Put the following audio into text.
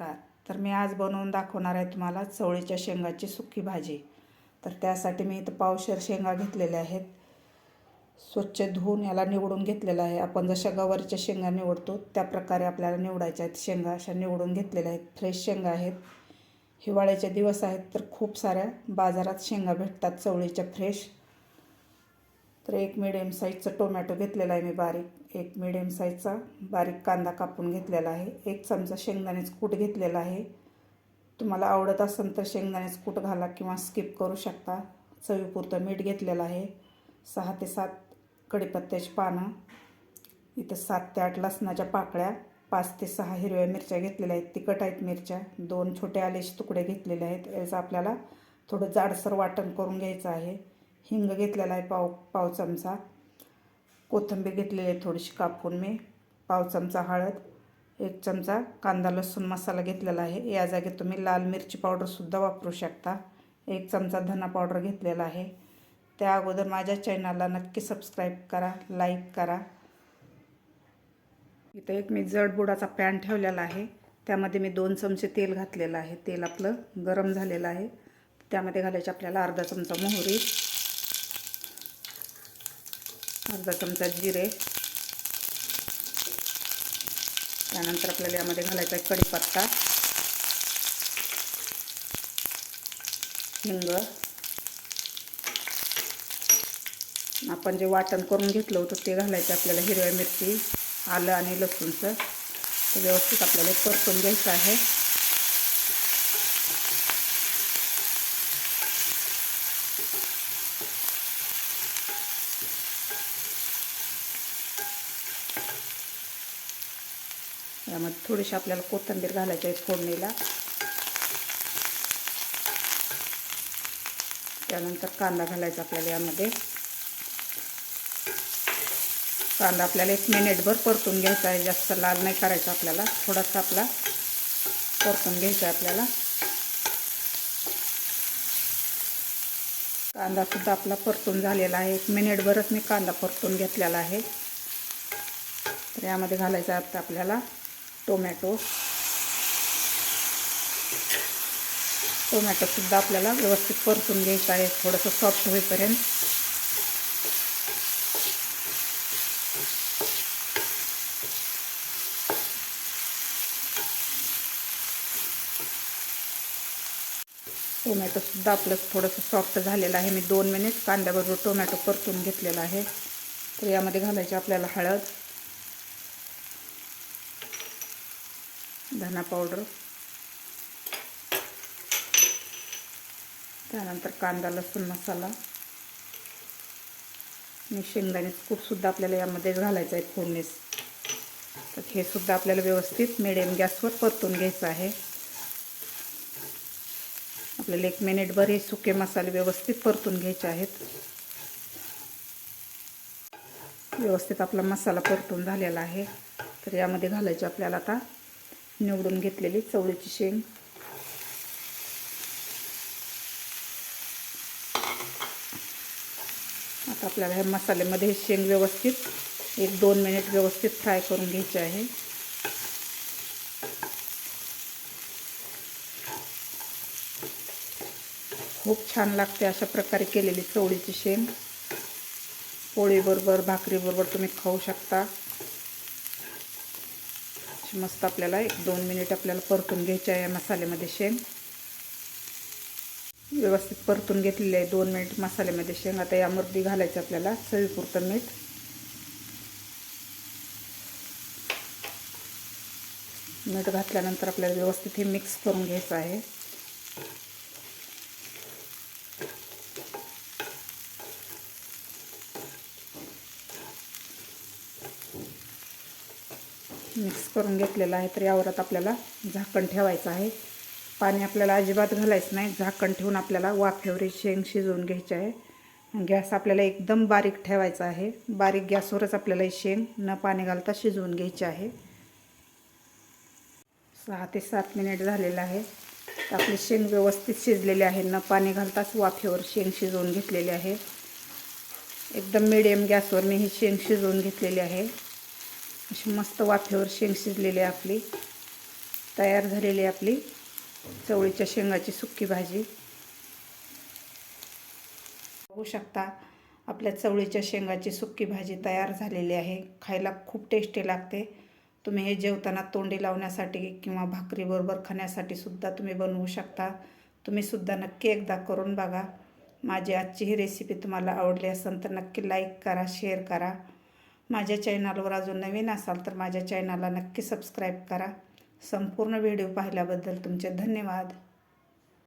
नमस्कार. तर मी आज बनवून दाखवणार आहे तुम्हाला चवळीच्या शेंगाची सुकी भाजी. तर त्यासाठी मी इथं पावशेर शेंगा घेतलेल्या आहेत. स्वच्छ धुवून याला निवडून घेतलेलं आहे. आपण जशा गवारीच्या शेंगा निवडतो त्या प्रकारे आपल्याला निवडायच्या आहेत शेंगा. अशा निवडून घेतलेल्या आहेत. फ्रेश शेंगा आहेत. हिवाळ्याचे दिवस आहेत तर खूप साऱ्या बाजारात शेंगा भेटतात चवळीच्या फ्रेश. तर एक मिडियम साईजचं टोमॅटो घेतलेला आहे मी बारीक. एक मिडियम साईजचा बारीक कांदा कापून घेतलेला आहे. एक चमचा शेंगदाण्याचं कूट घेतलेला आहे. तुम्हाला आवडत असेल तर शेंगदाण्याचं कूट घाला किंवा स्किप करू शकता. चवीपुरतं मीठ घेतलेलं आहे. सहा ते सात कढीपत्त्याची पानं. इथं सात ते आठ लसणाच्या पाकळ्या. पाच ते सहा हिरव्या मिरच्या घेतलेल्या आहेत. तिखट आहेत मिरच्या. दोन छोटे आलेचे तुकडे घेतलेले आहेत. याचं आपल्याला थोडं जाडसर वाटण करून घ्यायचं आहे. हिंग घेतलेला आहे पाव पाव चमचा. कोथिंबीर घेतलेली आहे थोडीशी कापून मी पाव चमचा हळद एक चमचा कांदा लसूण मसाला घेतलेला आहे. या जागी तुम्ही लाल मिरची पावडरसुद्धा वापरू शकता. एक चमचा धना पावडर घेतलेला आहे. त्या अगोदर माझ्या चॅनलला नक्की सबस्क्राईब करा लाईक करा. इथं एक मी जड बुडाचा पॅन ठेवलेला आहे. त्यामध्ये मी दोन चमचे तेल घातलेलं आहे. तेल आपलं गरम झालेलं आहे. त्यामध्ये घालायचे आपल्याला अर्धा चमचा मोहरी अर्धा चमचा जिरे. त्यानंतर आपल्याला यामध्ये घालायचा आहे कढीपत्ता. हिंग. आपण जे वाटण करून घेतलं होतं ते घालायचं आपल्याला हिरव्या मिरची आलं आणि लसूणचं. ते व्यवस्थित आपल्याला परतून घ्यायचं आहे. यामध्ये थोडीशी आपल्याला कोथंबीर घालायची आहे फोडणीला. त्यानंतर कांदा घालायचा आपल्याला यामध्ये. कांदा आपल्याला एक मिनिटभर परतून घ्यायचा आहे. जास्त लाल नाही करायचा आपल्याला. थोडासा आपला परतून घ्यायचा आहे आपल्याला. कांदासुद्धा आपला परतून झालेला आहे. एक मिनिटभरच मी कांदा परतून घेतलेला आहे. तर यामध्ये घालायचा आता आपल्याला. टोमॅटो. टोमॅटोसुद्धा आपल्याला व्यवस्थित परतून घ्यायचं आहे थोडंसं सॉफ्ट होईपर्यंत. टोमॅटोसुद्धा आपलं थोडंसं सॉफ्ट झालेलं आहे. मी दोन मिनिट कांद्याबरोबर टोमॅटो परतून घेतलेला आहे. तर यामध्ये घालायचे आपल्याला हळद. धना पावडर. त्यानंतर कांदा लसूण मसाला. आणि शेंगदाण्याचं कूटसुद्धा आपल्याला यामध्ये घालायचं आहे फोडणीस. तर हे सुद्धा आपल्याला व्यवस्थित मिडियम गॅसवर परतून घ्यायचं आहे. आपल्याला एक मिनिटभर हे सुके मसाले व्यवस्थित परतून घ्यायचे आहेत. व्यवस्थित आपला मसाला परतून झालेला आहे. तर यामध्ये घालायचे आपल्याला आता निवडून घेतलेली चवळीची शेंग. आता आपल्याला ह्या मसाल्यामध्ये शेंग व्यवस्थित एक दोन मिनिट व्यवस्थित फ्राय करून घ्यायचे आहे. खूप छान लागते अशा प्रकारे केलेली चवळीची शेंग. पोळीबरोबर भाकरीबरोबर तुम्ही खाऊ शकता. मस्त आपल्याला एक दोन मिनिट आपल्याला परतून घ्यायचे आहे या मसाल्यामध्ये शेंग. व्यवस्थित परतून घेतलेली आहे दोन मिनिट मसाल्यामध्ये शेंग. आता यामध्ये घालायचं आपल्याला चवीपुरतं मीठ. मीठ घातल्यानंतर आपल्याला व्यवस्थित हे मिक्स करून घ्यायचं आहे. मिक्स करून घेतलेलं आहे तर यावरात आपल्याला झाकण ठेवायचं आहे. पाणी आपल्याला अजिबात घालायचं नाही झाकण ठेवून आपल्याला वाफेवरील शेंग शिजवून घ्यायची आहे. गॅस आपल्याला एकदम बारीक ठेवायचा आहे. बारीक गॅसवरच आपल्याला ही शेंग न पाणी घालता शिजवून घ्यायची आहे. सहा ते सात मिनिट झालेलं आहे. तर आपली शेंग व्यवस्थित शिजलेली आहे. न पाणी घालताच वाफेवर शेंग शिजवून घेतलेली आहे. एकदम मिडियम गॅसवर मी ही शेंग शिजवून घेतलेली आहे. अशी मस्त वाफेवर शेंग शिजलेली आहे आपली. तयार झालेली आपली चवळीच्या शेंगाची सुक्की भाजी. बघू शकता आपल्या चवळीच्या शेंगाची सुक्की भाजी तयार झालेली आहे. खायला खूप टेस्टी लागते. तुम्ही हे जेवताना तोंडी लावण्यासाठी किंवा भाकरीबरोबर खाण्यासाठी सुद्धा तुम्ही बनवू शकता. तुम्ही सुद्धा नक्की एकदा करून बघा. माझी आजची ही रेसिपी तुम्हाला आवडली असेल तर नक्की लाईक करा शेअर करा. माझ्या चॅनलवर अजून नवीन असाल तर माझ्या चॅनलला नक्की सबस्क्राईब करा. संपूर्ण व्हिडिओ पाहिल्याबद्दल तुमचे धन्यवाद.